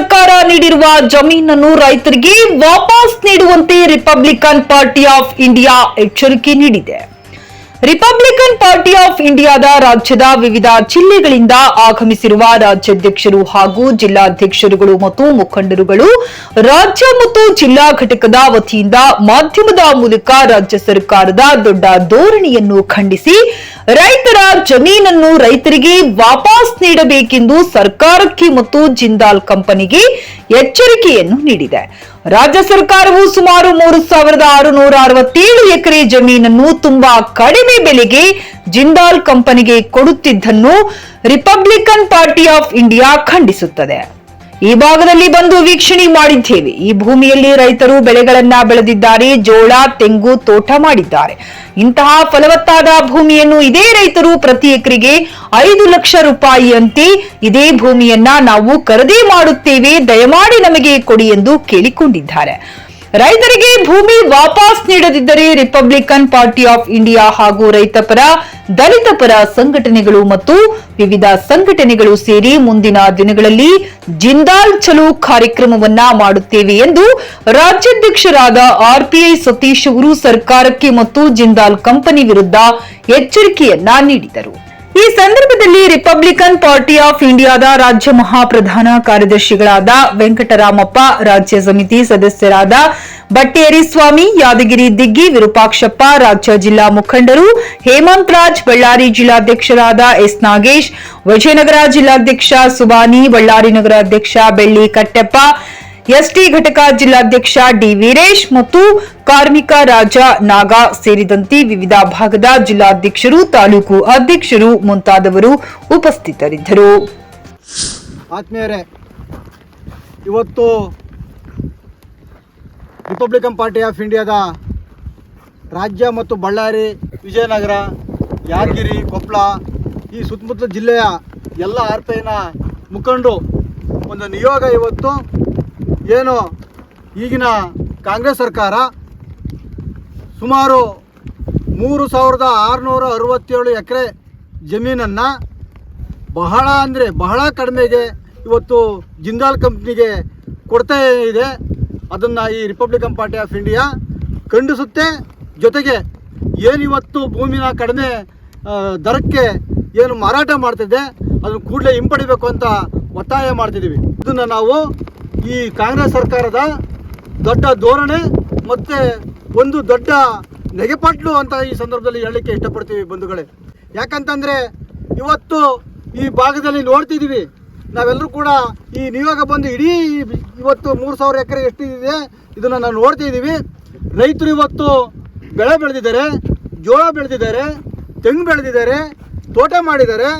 ಸರ್ಕಾರ ನೀಡಿರುವ ಜಮೀನನ್ನು ರೈತರಿಗೆ ವಾಪಸ್ ನೀಡುವಂತೆ ರಿಪಬ್ಲಿಕನ್ ಪಾರ್ಟಿ ಆಫ್ ಇಂಡಿಯಾ ಎಚ್ಚರಿಕೆ ನೀಡಿದೆ. ರಿಪಬ್ಲಿಕನ್ ಪಾರ್ಟಿ ಆಫ್ ಇಂಡಿಯಾದ ರಾಜ್ಯದ ವಿವಿಧ ಜಿಲ್ಲೆಗಳಿಂದ ಆಗಮಿಸಿರುವ ರಾಜ್ಯಾಧ್ಯಕ್ಷರು ಹಾಗೂ ಜಿಲ್ಲಾಧ್ಯಕ್ಷರುಗಳು ಮತ್ತು ಮುಖಂಡರುಗಳು ರಾಜ್ಯ ಮತ್ತು ಜಿಲ್ಲಾ ಘಟಕದ ವತಿಯಿಂದ ಮಾಧ್ಯಮದ ಮೂಲಕ ರಾಜ್ಯ ಸರ್ಕಾರದ ದೊಡ್ಡ ಧೋರಣೆಯನ್ನು ಖಂಡಿಸಿ ರೈತರ ಜಮೀನನ್ನು ರೈತರಿಗೆ ವಾಪಸ್ ನೀಡಬೇಕೆಂದು ಸರ್ಕಾರಕ್ಕೆ ಮತ್ತು ಜಿಂದಾಲ್ ಕಂಪನಿಗೆ ಎಚ್ಚರಿಕೆಯನ್ನು ನೀಡಿದೆ. ರಾಜ್ಯ ಸರ್ಕಾರವು ಸುಮಾರು ಮೂರು ಸಾವಿರದ ಆರುನೂರ ಅರವತ್ತೇಳು ಎಕರೆ ಜಮೀನನ್ನು ತುಂಬಾ ಕಡಿಮೆ ಬೆಲೆಗೆ ಜಿಂದಾಲ್ ಕಂಪನಿಗೆ ಕೊಡುತ್ತಿದ್ದನ್ನು ರಿಪಬ್ಲಿಕನ್ ಪಾರ್ಟಿ ಆಫ್ ಇಂಡಿಯಾ ಖಂಡಿಸುತ್ತದೆ. ಈ ಭಾಗದಲ್ಲಿ ಬಂದು ವೀಕ್ಷಣೆ ಮಾಡಿದ್ದೇವೆ. ಈ ಭೂಮಿಯಲ್ಲಿ ರೈತರು ಬೆಳೆಗಳನ್ನ ಬೆಳೆದಿದ್ದಾರೆ, ಜೋಳ, ತೆಂಗು ತೋಟ ಮಾಡಿದ್ದಾರೆ. ಇಂತಹ ಫಲವತ್ತಾದ ಭೂಮಿಯನ್ನು ಇದೇ ರೈತರು ಪ್ರತಿ ಎಕರೆಗೆ ಐದು ಲಕ್ಷ ರೂಪಾಯಿಯಂತೆ ಇದೇ ಭೂಮಿಯನ್ನ ನಾವು ಖರೀದಿ ಮಾಡುತ್ತೇವೆ. ದಯಮಾಡಿ ನಮಗೆ ಕೊಡಿ ಎಂದು ಕೇಳಿಕೊಂಡಿದ್ದಾರೆ. ರೈತರಿಗೆ ಭೂಮಿ ವಾಪಸ್ ನೀಡದಿದ್ದರೆ ರಿಪಬ್ಲಿಕನ್ ಪಾರ್ಟಿ ಆಫ್ ಇಂಡಿಯಾ ಹಾಗೂ ರೈತಪರ ದಲಿತ ಪರ ಸಂಘಟನೆಗಳು ಮತ್ತು ವಿವಿಧ ಸಂಘಟನೆಗಳು ಸೇರಿ ಮುಂದಿನ ದಿನಗಳಲ್ಲಿ ಜಿಂದಾಲ್ ಚಲೋ ಕಾರ್ಯಕ್ರಮವನ್ನ ಮಾಡುತ್ತೇವೆ ಎಂದು ರಾಜ್ಯಾಧ್ಯಕ್ಷರಾದ ಆರ್ಪಿಐ ಸತೀಶ್ ಅವರು ಸರ್ಕಾರಕ್ಕೆ ಮತ್ತು ಜಿಂದಾಲ್ ಕಂಪನಿ ವಿರುದ್ಧ ಎಚ್ಚರಿಕೆಯನ್ನ ನೀಡಿದರು. ಈ ಸಂದರ್ಭದಲ್ಲಿ ರಿಪಬ್ಲಿಕನ್ ಪಾರ್ಟಿ ಆಫ್ ಇಂಡಿಯಾದ ರಾಜ್ಯ ಮಹಾಪ್ರಧಾನ ಕಾರ್ಯದರ್ಶಿಗಳಾದ ವೆಂಕಟರಾಮಪ್ಪ, ರಾಜ್ಯ ಸಮಿತಿ ಸದಸ್ಯರಾದ ಬಟ್ಟೇರಿ ಸ್ವಾಮಿ, ಯಾದಗಿರಿ ದಿಗ್ಗಿ, ವಿರೂಪಾಕ್ಷಪ್ಪ, ರಾಜ್ಯ ಜಿಲ್ಲಾ ಮುಖಂಡರು, ಹೇಮಂತ್ ರಾಜ್, ಬಳ್ಳಾರಿ ಜಿಲ್ಲಾಧ್ಯಕ್ಷರಾದ ಎಸ್ ನಾಗೇಶ್, ವಿಜಯನಗರ ಜಿಲ್ಲಾಧ್ಯಕ್ಷ ಸುಬಾನಿ, ಬಳ್ಳಾರಿ ನಗರ ಅಧ್ಯಕ್ಷ ಬೆಳ್ಳಿ ಕಟ್ಟೆಪ್ಪ ಎಸ್ಟಿ ಘಟಕ ಜಿಲ್ಲಾಧ್ಯಕ್ಷ ಡಿ ವೀರೇಶ್ ಮತ್ತು ಕಾರ್ಮಿಕ ರಾಜ ನಾಗಾ ಸೇರಿದಂತೆ ವಿವಿಧ ಭಾಗದ ಜಿಲ್ಲಾಧ್ಯಕ್ಷರು, ತಾಲೂಕು ಅಧ್ಯಕ್ಷರು ಮುಂತಾದವರು ಉಪಸ್ಥಿತರಿದ್ದರು. ಆತ್ಮೀಯರೇ, ಇವತ್ತು ರಿಪಬ್ಲಿಕನ್ ಪಾರ್ಟಿ ಆಫ್ ಇಂಡಿಯಾದ ರಾಜ್ಯ ಮತ್ತು ಬಳ್ಳಾರಿ, ವಿಜಯನಗರ, ಯಾದಗಿರಿ ಕೊಪ್ಪಳ ಈ ಸುತ್ತಮುತ್ತಲ ಜಿಲ್ಲೆಯ ಎಲ್ಲ ಆರ್ಪೈನ ಮುಖಂಡರು ಒಂದು ನಿಯೋಗ ಇವತ್ತು ಏನು ಈಗಿನ ಕಾಂಗ್ರೆಸ್ ಸರ್ಕಾರ ಸುಮಾರು ಮೂರು ಸಾವಿರದ ಆರುನೂರ ಅರವತ್ತೇಳು ಎಕರೆ ಜಮೀನನ್ನು ಬಹಳ ಅಂದರೆ ಬಹಳ ಕಡಿಮೆಗೆ ಇವತ್ತು ಜಿಂದಾಲ್ ಕಂಪ್ನಿಗೆ ಕೊಡ್ತಾ ಇದೆ. ಅದನ್ನು ಈ ರಿಪಬ್ಲಿಕನ್ ಪಾರ್ಟಿ ಆಫ್ ಇಂಡಿಯಾ ಖಂಡಿಸುತ್ತೆ. ಜೊತೆಗೆ ಏನಿವತ್ತು ಭೂಮಿನ ಕಡಿಮೆ ದರಕ್ಕೆ ಏನು ಮಾರಾಟ ಮಾಡ್ತಿದೆ, ಅದನ್ನು ಕೂಡಲೇ ಹಿಂಪಡಿಬೇಕು ಅಂತ ಒತ್ತಾಯ ಮಾಡ್ತಿದ್ದೀವಿ. ಇದನ್ನು ನಾವು ಈ ಕಾಂಗ್ರೆಸ್ ಸರ್ಕಾರದ ದೊಡ್ಡ ಧೋರಣೆ ಮತ್ತು ಒಂದು ದೊಡ್ಡ ನೆಗೆಪಾಟ್ಲು ಅಂತ ಈ ಸಂದರ್ಭದಲ್ಲಿ ಹೇಳಲಿಕ್ಕೆ ಇಷ್ಟಪಡ್ತೀವಿ ಬಂಧುಗಳೇ. ಯಾಕಂತಂದರೆ ಇವತ್ತು ಈ ಭಾಗದಲ್ಲಿ ನೋಡ್ತಿದ್ದೀವಿ, ನಾವೆಲ್ಲರೂ ಕೂಡ ಈ ನಿಯೋಗ ಬಂದು ಇಡೀ ಇವತ್ತು ಮೂರು ಸಾವಿರ ಎಕರೆ ಎಷ್ಟಿದೆ ಇದನ್ನು ನಾವು ನೋಡ್ತಿದ್ದೀವಿ. ರೈತರು ಇವತ್ತು ಬೆಳೆ ಬೆಳೆದಿದ್ದಾರೆ, ಜೋಳ ಬೆಳೆದಿದ್ದಾರೆ, ತೆಂಗು ಬೆಳೆದಿದ್ದಾರೆ, ತೋಟ ಮಾಡಿದ್ದಾರೆ.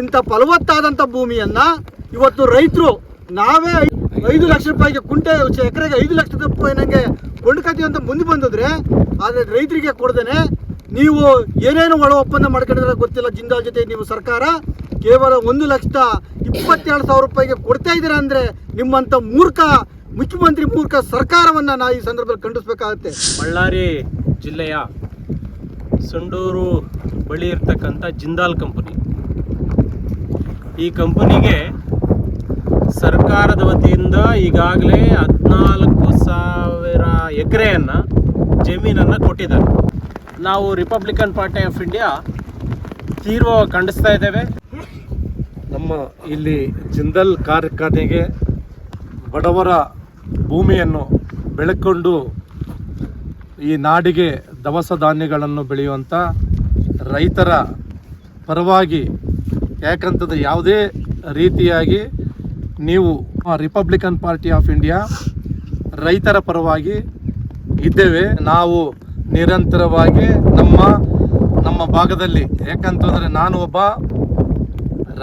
ಇಂಥ ಫಲವತ್ತಾದಂಥ ಭೂಮಿಯನ್ನು ಇವತ್ತು ರೈತರು ನಾವೇ ಐದು ಲಕ್ಷ ರೂಪಾಯಿಗೆ ಕುಂಟೆ ಎಕರೆಗೆ ಐದು ಲಕ್ಷ ರೂಪಾಯಿ ನನಗೆ ಕೊಂಡ್ಕತಿ ಅಂತ ಮುಂದೆ ಬಂದಿದ್ರೆ, ಆದರೆ ರೈತರಿಗೆ ಕೊಡ್ದೇನೆ, ನೀವು ಏನೇನು ಒಳ ಒಪ್ಪಂದ ಮಾಡ್ಕೊಂಡಿದ್ರೆ ಗೊತ್ತಿಲ್ಲ, ಜಿಂದಾಲ್ ಜೊತೆ ನೀವು ಸರ್ಕಾರ ಕೇವಲ ಒಂದು ಲಕ್ಷದ ಇಪ್ಪತ್ತೆರಡು ಸಾವಿರ ರೂಪಾಯಿಗೆ ಕೊಡ್ತಾ ಇದ್ದೀರಾ ಅಂದರೆ ನಿಮ್ಮಂಥ ಮೂರ್ಖ ಮುಖ್ಯಮಂತ್ರಿ ಮೂರ್ಖ ಸರ್ಕಾರವನ್ನು ನಾ ಈ ಸಂದರ್ಭದಲ್ಲಿ ಖಂಡಿಸಬೇಕಾಗುತ್ತೆ. ಬಳ್ಳಾರಿ ಜಿಲ್ಲೆಯ ಸಂಡೂರು ಬಳಿ ಇರ್ತಕ್ಕಂಥ ಜಿಂದಾಲ್ ಕಂಪನಿ. ಈ ಕಂಪನಿಗೆ ಸರ್ಕಾರದ ವತಿಯಿಂದ ಈಗಾಗಲೇ ಹದಿನಾಲ್ಕು ಸಾವಿರ ಎಕರೆಯನ್ನು ಜಮೀನನ್ನು ಕೊಟ್ಟಿದ್ದಾರೆ. ನಾವು ರಿಪಬ್ಲಿಕನ್ ಪಾರ್ಟಿ ಆಫ್ ಇಂಡಿಯಾ ತೀರ್ವ ಖಂಡಿಸ್ತಾ ಇದ್ದೇವೆ. ನಮ್ಮ ಇಲ್ಲಿ ಜಿಂದಲ್ ಕಾರ್ಖಾನೆಗೆ ಬಡವರ ಭೂಮಿಯನ್ನು ಬೆಳಕೊಂಡು ಈ ನಾಡಿಗೆ ದವಸ ಧಾನ್ಯಗಳನ್ನು ಬೆಳೆಯುವಂಥ ರೈತರ ಪರವಾಗಿ ಯಾಕಂತದ ಯಾವುದೇ ರೀತಿಯಾಗಿ ನೀವು ರಿಪಬ್ಲಿಕನ್ ಪಾರ್ಟಿ ಆಫ್ ಇಂಡಿಯಾ ರೈತರ ಪರವಾಗಿ ಇದ್ದೇವೆ. ನಾವು ನಿರಂತರವಾಗಿ ನಮ್ಮ ನಮ್ಮ ಭಾಗದಲ್ಲಿ. ಯಾಕಂತಂದರೆ ನಾನು ಒಬ್ಬ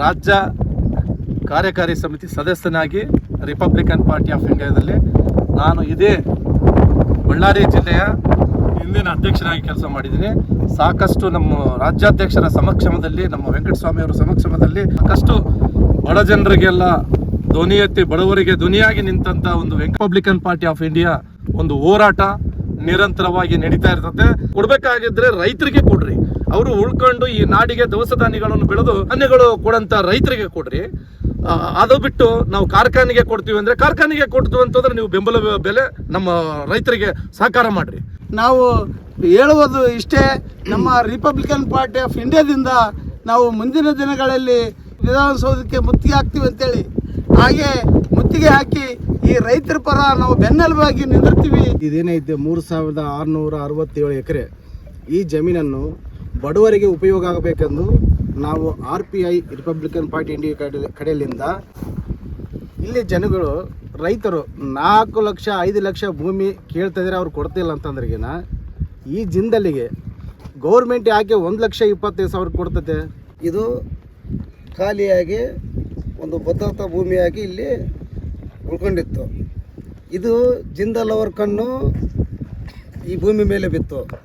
ರಾಜ್ಯ ಕಾರ್ಯಕಾರಿ ಸಮಿತಿ ಸದಸ್ಯನಾಗಿ ರಿಪಬ್ಲಿಕನ್ ಪಾರ್ಟಿ ಆಫ್ ಇಂಡಿಯಾದಲ್ಲಿ ನಾನು ಇದೇ ಬಳ್ಳಾರಿ ಜಿಲ್ಲೆಯ ಹಿಂದಿನ ಅಧ್ಯಕ್ಷನಾಗಿ ಕೆಲಸ ಮಾಡಿದ್ದೀನಿ. ಸಾಕಷ್ಟು ನಮ್ಮ ರಾಜ್ಯಾಧ್ಯಕ್ಷರ ಸಮಕ್ಷಮದಲ್ಲಿ, ನಮ್ಮ ವೆಂಕಟಸ್ವಾಮಿ ಅವರ ಸಮಕ್ಷಮದಲ್ಲಿ ಸಾಕಷ್ಟು ಬಡ ಜನರಿಗೆಲ್ಲ ಧ್ವನಿ ಎತ್ತಿ ಬಡವರಿಗೆ ಧ್ವನಿಯಾಗಿ ನಿಂತಹ ಒಂದು ರಿಪಬ್ಲಿಕನ್ ಪಾರ್ಟಿ ಆಫ್ ಇಂಡಿಯಾ ಒಂದು ಹೋರಾಟ ನಿರಂತರವಾಗಿ ನಡೀತಾ ಇರ್ತದೆ. ಕೊಡ್ಬೇಕಾಗಿದ್ರೆ ರೈತರಿಗೆ ಕೊಡ್ರಿ. ಅವರು ಉಳ್ಕೊಂಡು ಈ ನಾಡಿಗೆ ದವಸ ಧಾನ್ಯಗಳನ್ನು ಬೆಳೆದು ಧಾನ್ಯಗಳು ಕೊಡಂತ ರೈತರಿಗೆ ಕೊಡ್ರಿ. ಅದು ಬಿಟ್ಟು ನಾವು ಕಾರ್ಖಾನೆಗೆ ಕೊಡ್ತೀವಿ ಅಂದ್ರೆ ಕಾರ್ಖಾನೆಗೆ ಕೊಡ್ತೀವಿ ಅಂತಂದ್ರೆ ನೀವು ಬೆಂಬಲ ಬೆಲೆ ನಮ್ಮ ರೈತರಿಗೆ ಸಹಕಾರ ಮಾಡ್ರಿ. ನಾವು ಹೇಳುವುದು ಇಷ್ಟೇ, ನಮ್ಮ ರಿಪಬ್ಲಿಕನ್ ಪಾರ್ಟಿ ಆಫ್ ಇಂಡಿಯಾದಿಂದ ನಾವು ಮುಂದಿನ ದಿನಗಳಲ್ಲಿ ವಿಧಾನಸೌಧಕ್ಕೆ ಮುತ್ತಿಗೆ ಹಾಕ್ತೀವಿ ಅಂತೇಳಿ ಹಾಗೆ ಮುತ್ತಿಗೆ ಹಾಕಿ ಈ ರೈತರ ಪರ ನಾವು ಬೆನ್ನೆಲುಬಾಗಿ ನಿಂದಿರ್ತೀವಿ. ಇದೇನೈತೆ ಮೂರು ಸಾವಿರದ ಆರುನೂರ ಅರವತ್ತೇಳು ಎಕರೆ. ಈ ಜಮೀನನ್ನು ಬಡವರಿಗೆ ಉಪಯೋಗ ಆಗಬೇಕೆಂದು ನಾವು R P I, Republican Party India ಕಡೆ ಕಡೆಯಲ್ಲಿಂದ ಇಲ್ಲಿ ಜನಗಳು, ರೈತರು ನಾಲ್ಕು ಲಕ್ಷ, ಐದು ಲಕ್ಷ ಭೂಮಿ ಕೇಳ್ತಾ ಇದ್ರೆ, ಅವ್ರು ಕೊಡ್ತಿಲ್ಲ ಅಂತಂದ್ರಿಗಿನ? ಈ ಜಿಂದಲ್ಲಿಗೆ ಗೌರ್ಮೆಂಟ್ ಯಾಕೆ ಒಂದು ಲಕ್ಷ ಇಪ್ಪತ್ತೈದು ಸಾವಿರ ಕೊಡ್ತತೆ? ಇದು ಖಾಲಿಯಾಗಿ ಒಂದು ಭದ್ರತಾ ಭೂಮಿಯಾಗಿ ಇಲ್ಲಿ ಉಳ್ಕೊಂಡಿತ್ತು. ಇದು ಜಿಂದಾಲ್ ಅವ್ರ ಕಣ್ಣು ಈ ಭೂಮಿ ಮೇಲೆ ಬಿತ್ತು.